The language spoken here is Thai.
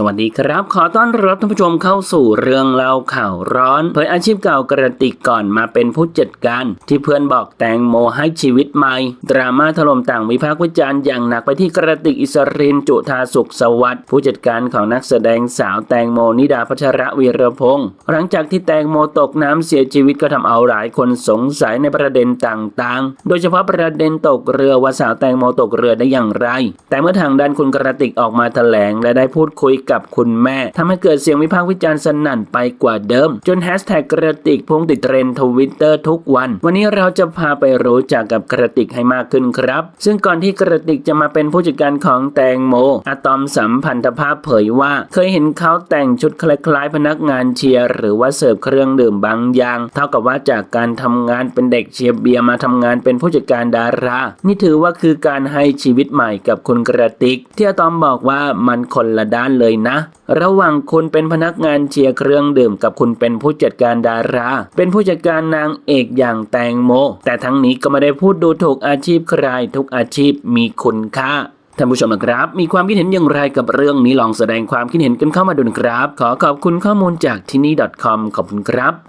สวัสดีครับ ขอต้อนรับท่านผู้ชมเข้าสู่เรื่องเล่าข่าวร้อนเผยอาชีพเก่ากระติกก่อนมาเป็นผู้จัดการ ที่เพื่อนบอกแตงโมให้ชีวิตใหม่ ดราม่าถล่มต่างวิพากษ์วิจารณ์อย่างหนักไปที่กระติกอิสรินจุธาสุขสวัสดิ์ผู้จัดการของนักแสดงสาวแตงโมนิดาพัชระวีรพงศ์หลังจากที่แตงโมตกน้ำเสียชีวิตก็ทำเอาหลายคนสงสัยในประเด็นต่างๆ โดยเฉพาะประเด็นตกเรือว่าสาวแตงโมตกเรือได้อย่างไร แต่เมื่อทางด้านคุณกระติกออกมาแถลงและได้พูดคุยกับคุณแม่ทำให้เกิดเสียงวิพากษ์วิจารณ์สนั่นไปกว่าเดิม จนแฮชแท็กกระติกพุ่งติดเทรนด์ทวิตเตอร์ทุกวัน วันนี้เราจะพาไปรู้จักกับกระติกให้มากขึ้นครับ ซึ่งก่อนที่กระติกจะมาเป็นผู้จัดการของแตงโมอะตอมสัมพันธภาพเผยว่า เคยเห็นเขาแต่งชุดคล้ายๆ พนักงานเชียร์หรือว่าเสิร์ฟเครื่องดื่มบางอย่าง เท่ากับว่าจากการทำงานเป็นเด็กเชียร์เบียร์มาทำงานเป็นผู้จัดการดารา นี่ถือว่าคือการให้ชีวิตใหม่กับคุณกระติก ที่อะตอมบอกว่ามันคนละด้านเลยเลยนะ ระหว่างคุณเป็นพนักงานเชียร์เครื่องดื่มกับคุณเป็นผู้จัดการดารา เป็นผู้จัดการนางเอกอย่างแตงโม แต่ทั้งนี้ก็ไม่ได้พูดดูถูกอาชีพใครทุกอาชีพมีคุณค่าท่านผู้ชมนะครับ มีความคิดเห็นอย่างไรกับเรื่องนี้ลองแสดงความคิดเห็นกันเข้ามาดูนะครับ ขอขอบคุณข้อมูลจากที่นี่ .com ขอบคุณครับ